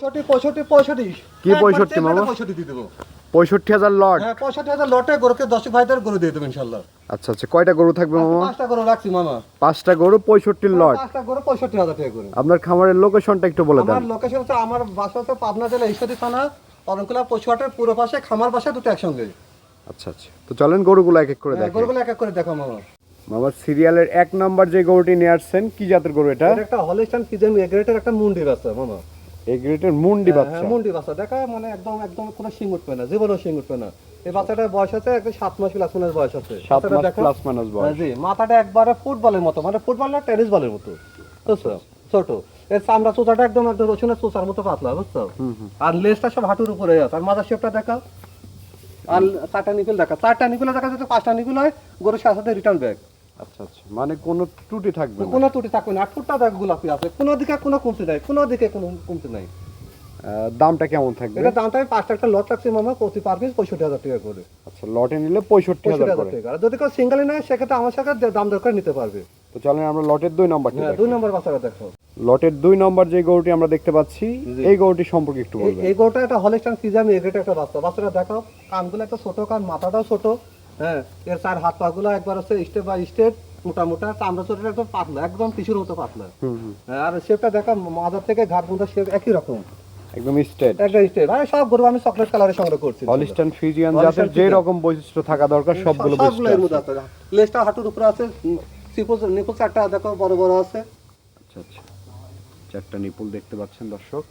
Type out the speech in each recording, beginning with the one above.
পঁয়ষট্টি পঁয়ষট্টি পঁয়ষট্টি। কি একবার 65 চেয়ে মামা? পঁয়ষট্টি দিয়ে দেবো। পঁয়ষট্টি হাজার লট। হ্যাঁ পঁয়ষট্টি হাজার লটে গরুকে দশ ভাইদের গরু দিয়ে দেবো ইনশাল্লাহ। আচ্ছা আচ্ছা কয়টা গরু থাকবে মামা? পাঁচটা গরু রাখছি মামা। পাঁচটা গরু পঁয়ষট্টি লট। পাঁচটা গরু পঁয়ষট্টি হাজার টাকা করে। আপনার খামারের লোকেশনটা একটু বলে দেন। আমার লোকেশন হচ্ছে আমার বাসা হচ্ছে পাবনা জেলা ঈশ্বরী থানা অরণকুলা পশুহাটের পুরো পাশে খামার দুটো একসঙ্গে। আচ্ছা আচ্ছা। তো চলেন গরুগুলো এক এক করে হ্যাঁ, গরুগুলো এক এক করে দেখো মামা। মামার সিরিয়ালের এক নাম্বার যে গরুটি নিয়ে আসছেন কি জাতের গরু এটা? একটা হলিস্টান ফিজেন এগ্রেটের একটা মুন্ডি বাচ্চা মামা। এই গ্রেটের মুন্ডি হ্যাঁ, বাচ্চা। হ্যাঁ, মুন্ডি বাচ্চা। দেখা মানে একদম একদম কোনো শিং উঠবে না জীবনেও শিং উঠবে না। এই বাচ্চাটার বয়স আছে একদম সাত মাস প্লাস মাসের বয়স আছে। সাত মাস প্লাস মাইনাস বয়স। হ্যাঁ, জি মাথাটা একবারে ফুটবলের মতো মানে ফুটবল না টেনিস বলের মতো। বুঝছ? ছোট। এর চামড়া চোচাটা একদম একদম রসুনের চোচার মতো পাতলা বুঝছ? আর লেজটা সব হাঁটুর উপরে আছে। আর মাথার শেপটা দেখা আর চারটা নিপিল দেখা। চারটা নিপিলে দেখা যাচ্ছে পাঁচটা নিপিল হয় গরুর সাথে রিটার্ন ব্যাগ আচ্ছা আচ্ছা। মানে কোনো ত্রুটি থাকবে না? কোনো ত্রুটি থাকবে না। দেখ গোলাপি আছে। কোনো দিকে কোনো কমতি নাই। কোনো দিকে কোনো কমতি নাই। দামটা কেমন থাকবে? এটা দামটা আমি পাঁচটা একটা লট রাখছি মামা প্রতি পার পিস পঁয়ষট্টি হাজার টাকা করে। আচ্ছা লটে নিলে পঁয়ষট্টি হাজার টাকা। আর যদি কেউ সিঙ্গেলে নেয় সেক্ষেত্রে আমার সাথে দাম দরকার নিতে পারবে। তো চলেন আমরা লটের দুই নম্বরটি হ্যাঁ দুই নম্বর বাচ্চাটা দেখো। লটের দুই নম্বর যে গরুটি আমরা দেখতে পাচ্ছি। এই গরুটি সম্পর্কে একটু এই- বলবেন। এই গরুটা একটা হলিস্টান ফিজামি এগ্রেট একটা বাচ্চা। বাচ্চাটা দেখো কানগুলো একটা ছোট কান মাথাটাও ছোট। হ্যাঁ এর চার হাত পা গুলো একবার হচ্ছে স্টেপ বাই স্টেপ মোটা মোটা চামড়া একদম পাতলা একদম মতো পাতলা। হ্যাঁ, আর শেপটা দেখো থেকে ঘাট শেপ একই রকম। একদম স্ট্রেট স্টেপ আর সব গরু আমি চকলেট কালারে সংগ্রহ করছি। হলিস্টান জাতের যে রকম বৈশিষ্ট্য থাকা দরকার সবগুলো সবগুলো এর মধ্যে আছে। লেজটা হাঁটুর উপরে আছে নিপুল নিপুল চারটা দেখো বড় বড় আছে। আচ্ছা আচ্ছা। চারটা নিপুল দেখতে পাচ্ছেন দর্শক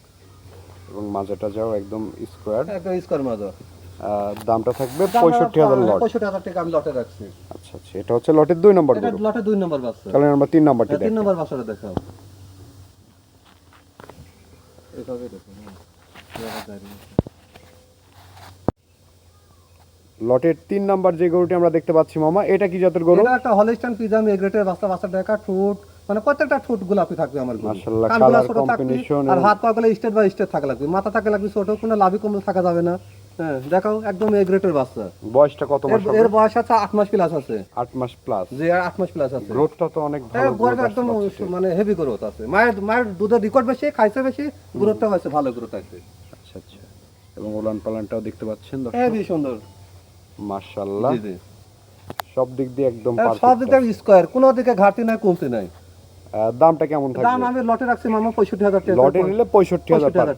এবং মাজাটা যাও একদম স্কোয়ার একটা স্কোয়ার মাজা দামটা থাকবে পঁয়ষট্টি হাজার লট। পঁয়ষট্টি হাজার টাকা আমি লটে রাখছি। আচ্ছা আচ্ছা এটা হচ্ছে লটের দুই নম্বর এটা লটে দুই নম্বর বাচ্চা। চলেন আমরা তিন নম্বরটি হ্যাঁ, তিন দেখি। নম্বর বাচ্চাটা দেখাও। এভাবে দেখো হুম। এভাবে লটের তিন নাম্বার যে গরুটি আমরা দেখতে পাচ্ছি মামা এটা কি জাতের গরু? এটা একটা হলিস্টান পিজাম এগ্রেটের বাচ্চা বাচ্চা দেখা ঠোঁট মানে প্রত্যেকটা ঠোঁট গোলাপি থাকবে আমার। মাশাআল্লাহ, থাকবে, combination আর হাত পা গুলো স্টেট বাই স্টেট থাকা লাগবে। মাথা থাকা লাগবে ছোট কোনো লাভি কম্বল থাকা যাবে না। হ্যাঁ দেখাও একদম এগ্রেটের বাচ্চা। বয়সটা কত মাস এর- বয়স আছে আট মাস প্লাস আছে। আট মাস প্লাস আর আট মাস প্লাস আছে। গ্রোথটা তো অনেক হ্যাঁ, ভালো গরুটা growth একদম মানে হেভি গ্রোথ আছে। মায়ের মায়ের দুধের রেকর্ড বেশি খাইছে বেশি গ্রোথটা হয়েছে ভালো গ্রোথ আছে। আচ্ছা আচ্ছা। এবং ওলান পালানটাও দেখতে পাচ্ছেন দর্শক? হেভি সুন্দর। মাশাআল্লাহ। জি জি। সব দিক দিয়ে একদম হ্যাঁ, সব দিকে স্কোয়ার কোনো দিকে ঘাটতি নাই কমতি নাই। দামটা কেমন দাম আমি লটে রাখছি মামা পঁয়ষট্টি হাজার টাকা লটে নিলে পঁয়ষট্টি হাজার টাকা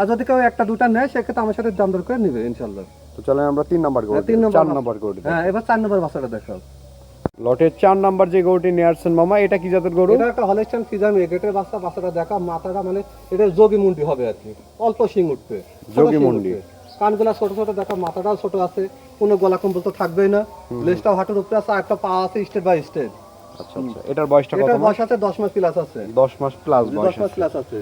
আর যদি কেউ একটা দুটা নেয় সেক্ষেত্রে আমার সাথে দাম দর করে নিবে ইনশাল্লাহ তো চলেন আমরা তিন নাম্বার গরু হ্যাঁ, তিন দেখি। চার নাম্বার গরু হ্যাঁ এবার চার নম্বর বাচ্চাটা দেখাও। লটের চার নাম্বার যে গরুটি নিয়ে আসছেন মামা এটা কি জাতের গরু? এটা একটা হলিস্টান ফিজাম এগ্রেটের বাচ্চা বাচ্চাটা দেখা মাথাটা মানে এটা যোগী মুন্ডি হবে আর কি। অল্প শিং উঠবে যোগী মুন্ডি। কানগুলা ছোট ছোট দেখা মাথাটাও ছোট আছে কোনো গলা কম্বল তো থাকবেই না। লেজটাও হাঁটুর উপরে আছে একটা পা আছে স্টেট বাই স্টেট আচ্ছা আচ্ছা। এটার বয়সটা কত বয়স আছে দশ মাস প্লাস আছে। দশ মাস প্লাস বয়স মাস প্লাস আছে।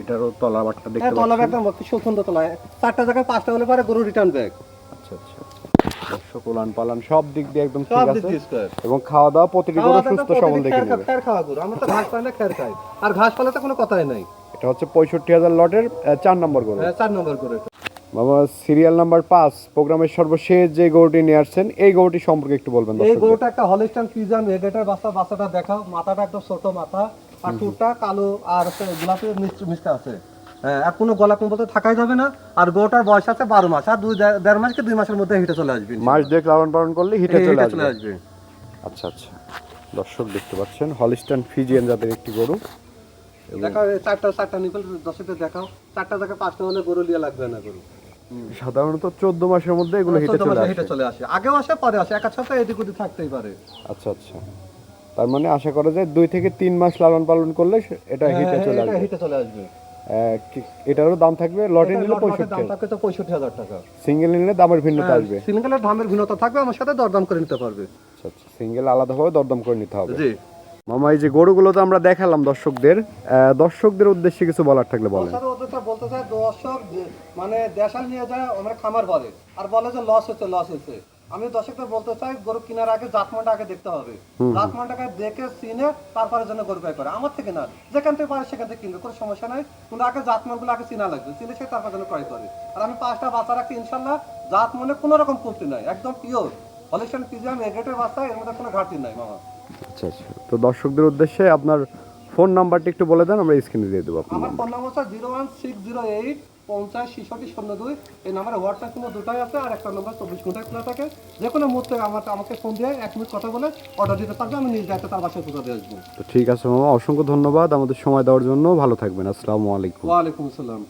এটারও হ্যাঁ দেখতে তলাবে পাচ্ছেন। একদম খুব সুন্দর তলায় চারটা জায়গায় পাঁচটা হলে পরে গরু রিটার্ন ব্যাগ আচ্ছা আচ্ছা। পালান সব দিক দিয়ে একদম ঠিক আছে। এবং খাওয়া দাওয়া প্রতিটি গরু সুস্থ সবল দেখে নেবে। খাওয়া গরু। আমরা তো ঘাস পাই না খ্যার খাই। আর ঘাস পালে তো কোনো কথাই নাই। এটা হচ্ছে পঁয়ষট্টি হাজার লটের চার নম্বর গরু। হ্যাঁ, চার নম্বর করে বাবা সিরিয়াল নাম্বার পাঁচ প্রোগ্রামের সর্বশেষ যে গরুটি নিয়ে আসছেন এই গরুটি সম্পর্কে একটু বলবেন এই গরুটা একটা হলিস্টান ফিজাম এগেটার বাচ্চা বাচ্চাটা দেখাও। মাথাটা একদম ছোট মাথা আর টুটটা কালো আর হচ্ছে গোলাপি মিষ্টি আছে। হ্যাঁ আর কোনো গলা তো থাকাই যাবে না। আর গরুটার বয়স আছে বারো মাস আর দুই দেড়- মাস কি দুই মাসের মধ্যে হিটে চলে আসবে। মাস দেখ লালন পালন করলে হিটে চলে আসবে। আচ্ছা আচ্ছা। দর্শক দেখতে পাচ্ছেন হলিস্টান ফিজিয়ান জাতের একটি গরু। দেখাও চারটা চারটা নিকল দশটা দেখাও। চারটা জায়গায় পাঁচটা হলে গরু লিয়া লাগবে না গরু। সাধারণত চোদ্দ মাসের মধ্যে এগুলো হিটে চলে আসে। চলে আসে। আগেও আসে পরে আসে এক সপ্তাহ এদিক ওদিক থাকতেই পারে। আচ্ছা আচ্ছা। তার মানে আশা করা যায় দুই থেকে তিন মাস লালন পালন করলে এটা হিটে চলে হ্যাঁ, আসবে। হিটে চলে আসবে। এটারও দাম থাকবে লটে নিলে পঁয়ষট্টি দাম থাকবে তো পঁয়ষট্টি হাজার টাকা। সিঙ্গেল নিলে দামের ভিন্নতা আসবে। সিলিংয়ের দামের ভিন্নতা থাকবে আমার সাথে দরদাম করে নিতে পারবে। আচ্ছা। সিঙ্গেল আলাদাভাবে দরদাম করে নিতে হবে। জি। মামা এই যে গরুগুলো তো আমরা দেখালাম দর্শকদের দর্শকদের উদ্দেশ্যে কিছু বলার থাকলে বলেন। বলতে দর্শক মানে দেশাল নিয়ে যায় আমরা খামার বলে। আর বলে যে লস হচ্ছে লস হচ্ছে আমি দর্শকদের বলতে চাই গরু কেনার আগে জাতমানটা আগে দেখতে হবে। জাতমানটাকে দেখে চিনে তারপরে যেন গরু ক্রয় করে। আমার থেকে না যেখান থেকে পারে সেখান থেকে কিনবে কোনো সমস্যা নাই। কিন্তু আগে জাতমানগুলো আগে চিনা লাগবে। চিনে সে তারপর যেন ক্রয় করে। আর আমি পাঁচটা বাচ্চা রাখছি ইনশাল্লাহ জাত মনে কোনো রকম কমতি নাই। একদম পিওর হলিস্টান পিজিয়াম এগ্রেটের বাচ্চা এর মধ্যে কোনো ঘাটতি নাই মামা। আচ্ছা আচ্ছা। তো দর্শকদের উদ্দেশ্যে আপনার ফোন নাম্বারটা একটু বলে দেন আমরা স্ক্রিনে দিয়ে দেবো আপনার আমার ফোন নাম্বার হচ্ছে zero one six zero eight পঞ্চাশ ছেষট্টি শূন্য দুই। এই নাম্বারে হোয়াটসঅ্যাপ কোনো দুটাই আছে আর একটা নাম্বার চব্বিশ ঘন্টায় খোলা থাকে। যে কোনো মুহূর্তে আমার আমাকে ফোন দিয়ে এক মিনিট কথা বলে অর্ডার দিতে পারবে আমি নিজ দায়িত্বে তার বাসায় পৌঁছে দিয়ে আসব। তো ঠিক আছে মামা অসংখ্য ধন্যবাদ আমাদের সময় দেওয়ার জন্য। ভালো থাকবেন আসসালামু আলাইকুম। ওয়ালাইকুম আসসালাম।